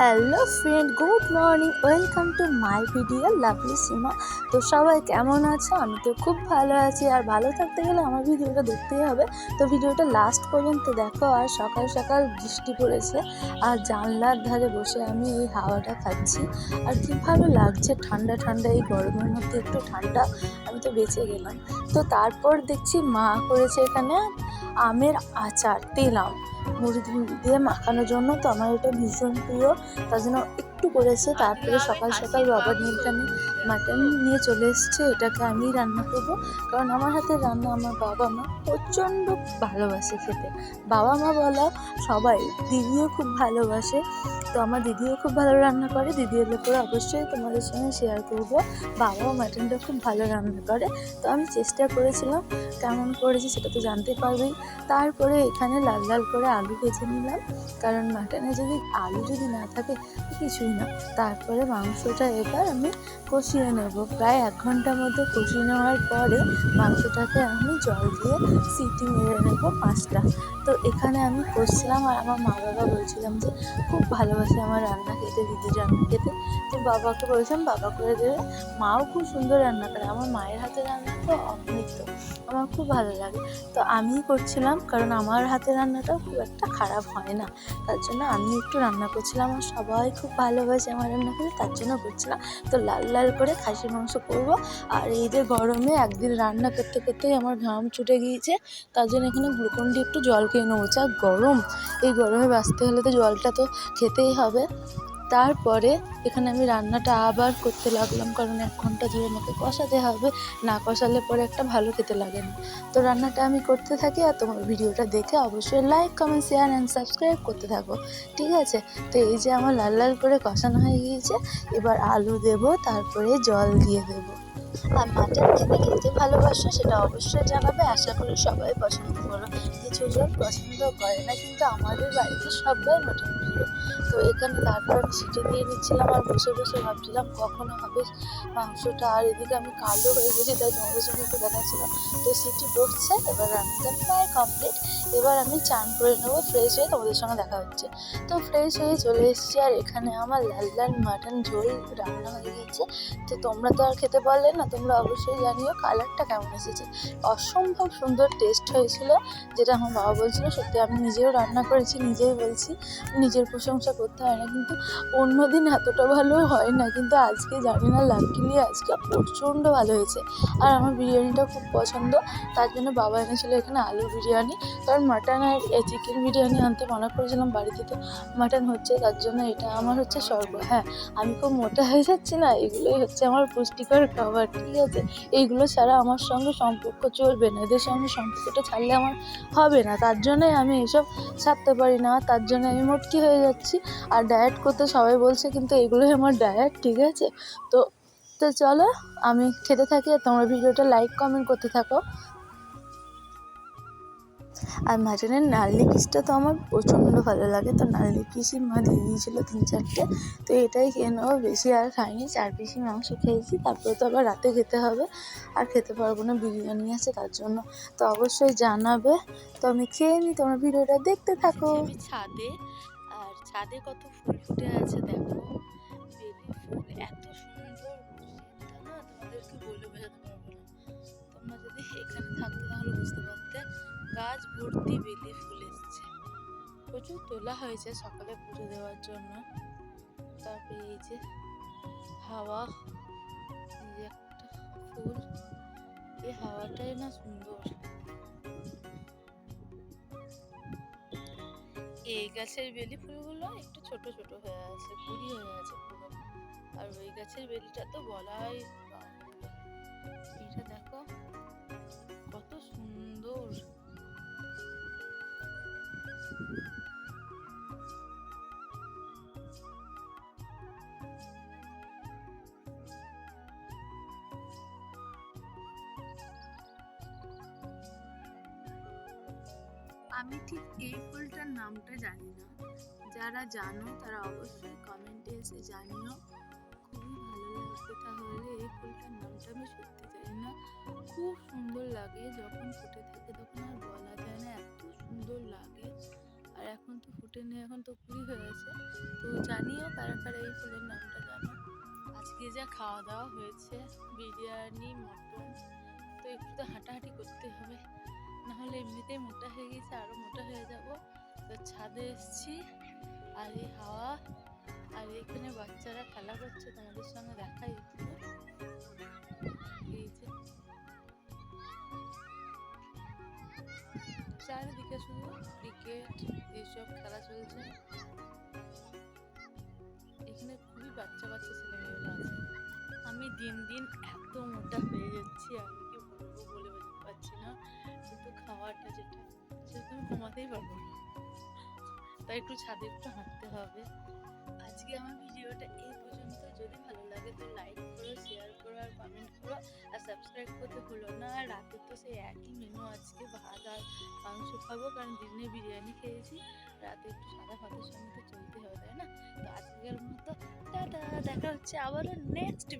Hello friend, good morning, welcome to my video, lovely Seema তো সবাই কেমন আছো? আমি তো খুব ভালো আছি, আর ভালো থাকতে গেলে আমার ভিডিওটা দেখতেই হবে। তো ভিডিওটা লাস্ট পর্যন্ত দেখো, আর সকাল সকাল বৃষ্টি পড়েছে, আর জানলার ধারে বসে আমি এই হাওয়াটা খাচ্ছি। আর কি ভালো লাগছে, ঠান্ডা ঠান্ডা, এই গরমের মধ্যে একটু ঠান্ডা, আমি তো বেঁচে গেলাম। তো তারপর দেখছি মা করেছে এখানে আমের আচার তেলাম মুড়ি দিয়ে মাখানোর জন্য তো আমার এটা ভীষণ প্রিয়। তার জন্য একটু করেছে, তারপরে সকাল সকাল বাবা নীলকানি মাটন নিয়ে চলে এসছে, এটাকে আমিই রান্না করব। কারণ আমার হাতের রান্না, আমার বাবা মা প্রচণ্ড ভালোবাসে খেতে। বাবা মা বলা, সবাই দিদিও খুব ভালোবাসে। তো আমার দিদিও খুব ভালো রান্না করে দিদি এলে পরে অবশ্যই তোমাদের সঙ্গে শেয়ার করব। বাবাও মাটনটা খুব ভালো রান্না করে। তো আমি চেষ্টা করেছিলাম, কেমন করেছি সেটা তো জানতে পারবেই। তারপরে এখানে লাল লাল করে আলু ভেজে নিলাম। কারণ মাটনে যদি আলু যদি না থাকে কিছুই না। তারপরে মাংসটা এবার আমি কষিয়ে নেব। প্রায় এক ঘণ্টার মধ্যে কষিয়ে নেওয়ার পরে মাংসটাকে আমি জল দিয়ে সিটি মেরে নেব পাঁচটা। তো এখানে আমি কষছিলাম আর আমার মা বাবা বলছিলাম যে, খুব ভালোবাসে আমার রান্না খেতে দিদির রান্না খেতে। তো বাবাকে বলছিলাম, বাবা করে দেবে মাও খুব সুন্দর রান্না করে। আমার মায়ের হাতে রান্না তো অমৃত। আমার খুব ভালো লাগে। তো আমিই করছিলাম কারণ আমার হাতে রান্নাটাও খুব একটা খারাপ হয় না। তার জন্য আমি একটু রান্না করছিলাম। আর সবাই খুব ভালোবাসে আমার রান্না খেতে তার জন্য করছিলাম। তো লাল লাল করে খাসির মাংস করব। আর এই যে গরমে একদিন রান্না করতে করতেই আমার ঘাম ছুটে গিয়েছে। তার জন্য এখানে গ্লুকন ডি একটু জল খেয়ে নেব। যা গরম। এই গরমে বাঁচতে হলে তো জলটা তো খেতেই হবে। তারপরে এখানে আমি রান্নাটা আবার করতে লাগলাম, কারণ এক ঘণ্টা ধরে আমাকে কষাতে হবে। না কষালে পরে একটা ভালো খেতে লাগে না। তো রান্নাটা আমি করতে থাকি আর তোমার ভিডিওটা দেখে অবশ্যই like comment share and subscribe করতে থাকো। ঠিক আছে? তো এই যে আমার লাল লাল করে কষানো হয়ে গিয়েছে, এবার আলু দেব, তারপরে জল দিয়ে দেবো। আর মাটন খেতে খেতে ভালোবাসো সেটা অবশ্যই জানাবে। আশা করি সবাই পছন্দ করো কিছু জন পছন্দ করে না, কিন্তু আমাদের বাড়িতে সবাই মাটন প্রিয় তো এখানে তারপর সিটি দিয়ে নিচ্ছিলাম আর বসে বসে ভাবছিলাম কখন হবে মাংসটা। আর এদিকে আমি কালো হয়ে গেছি, তাই তোমাদের সঙ্গে একটু দেখাচ্ছিলাম। তো সিটি পড়ছে এবার রান্নাটা প্রায় কমপ্লিট এবার আমি চান করে নেব ফ্রেশ হয়ে তোমাদের সঙ্গে দেখা হচ্ছে। তো ফ্রেশ হয়ে চলে এসেছি, আর এখানে আমার লাল লাল মাটন ঝোল রান্না হয়ে গেছে। তো তোমরা তো আর খেতে পারলে না তোমরা অবশ্যই জানিও কালারটা কেমন এসেছে। অসম্ভব সুন্দর টেস্ট হয়েছিল, যেটা আমার বাবা বলছিল, সত্যি আমি নিজেও রান্না করেছি, নিজেই বলছি, নিজের প্রশংসা করতে হয় না। কিন্তু অন্য দিন এতটা ভালো হয় না, কিন্তু আজকে জানি না লাকিলি আজকে প্রচণ্ড ভালো হয়েছে। আর আমার বিরিয়ানিটা খুব পছন্দ, তার জন্য বাবা এনেছিল এখানে আলু বিরিয়ানি। কারণ মাটন আর চিকেন বিরিয়ানি আনতে মানা করেছিলাম বাড়িতে, তো মাটন হচ্ছে, তার জন্য এটা আমার হচ্ছে স্বর্গ হ্যাঁ আমি খুব মোটা হয়ে যাচ্ছি না, এগুলোই হচ্ছে আমার পুষ্টিকর খাবার। ঠিক আছে, এইগুলো ছাড়া আমার সঙ্গে সম্পর্ক চলবে না। এদের সঙ্গে সম্পর্কটা ছাড়লে আমার হবে না। তার জন্যই আমি এসব ছাড়তে পারি না। তার জন্য আমি মোটকি হয়ে যাচ্ছি। আর ডায়েট করতে সবাই বলছে, কিন্তু এগুলোই আমার ডায়েট, ঠিক আছে? তো তো চলো, আমি খেতে থাকি। আর তোমরা ভিডিওটা লাইক কমেন্ট করতে থাকো। আর মাটনের নারলি পিসটা তো আমার প্রচণ্ড ভালো লাগে। তো নারলি পিসই মা দিয়ে দিয়েছিলো তিন চারটে। তো এটাই খেয়ে নেব বেশি আর খাইনি। চার পিসি মাংস খেয়েছি, তারপরে তো আবার রাতে খেতে হবে। আর খেতে পারব না, বিরিয়ানি আছে তার জন্য। তো অবশ্যই জানাবে। তো আমি খেয়ে নিই তোমার ভিডিওটা দেখতে থাকো। ছাদে, আর ছাদে কত ফুল ফুটে আছে দেখো। এত ভর্তি বেলি ফুল এসছে প্রচুর তোলা হয়েছে সকালে পুজো দেওয়ার জন্য। তারপরে এই যে হাওয়া এই একটা ফুল এই হাওয়াটাই না সুন্দর। এই গাছের বেলি ফুলগুলো একটু ছোট ছোট হয়ে আছে কুড়ি হয়ে আছে পুরো। আর ওই গাছের বেলিটা তো বলাই এটা দেখো। আমি ঠিক এই ফুলটার নামটা জানি না। যারা জানো তারা অবশ্যই কমেন্টে এসে জানিও। খুবই ভালো লাগবে তাহলে এই ফুলটার নামটা আমি সত্যি জানি না। খুব সুন্দর লাগে, যখন ফুটে থাকে তখন আর বলা যায় না, এত সুন্দর লাগে। আর এখন তো ফুটে নেই, এখন তো কুড়ি হয়েছে তো জানিও কারা কারা এই ফুলের নামটা জানো। আজকে যা খাওয়া দাওয়া হয়েছে, বিরিয়ানি, মটন, তো একটু তো হাঁটাহাঁটি করতে হবে। এমনিতেই মোটা হয়ে গেছে আরও মোটা হয়ে যাব। তো ছাদে এসছি, আর এই হাওয়া, আর এখানে বাচ্চারা খেলা করছে, তোমাদের সঙ্গে দেখাই এই চারিদিকে শুধু ক্রিকেট এইসব খেলা চলছে। এখানে খুবই বাচ্চা বাচ্চা ছেলেমেয়েরা আছে। আমি দিন দিন এত মোটা হয়ে যাচ্ছি আমি কি বলব বলে পারছি না। কিন্তু খাওয়াটা যেটা, সেটা আমি কমাতেই পারব না। তাই একটু ছাদে একটু হাঁটতে হবে। আজকে আমার ভিডিওটা এই পর্যন্ত। যদি ভালো লাগে তো লাইক করো শেয়ার করো আর কমেন্ট করো। আর সাবস্ক্রাইব করতে ভুলো না। আর রাতে তো সেই একই মেনু আজকে ভাত আর মাংস খাব, কারণ দিনে বিরিয়ানি খেয়েছি। রাতে একটু সাদা ভাতের সঙ্গে তো চলতে হবে, তাই না? তো আজকের মতো, টাটা। দেখা হচ্ছে আবারও নেক্সট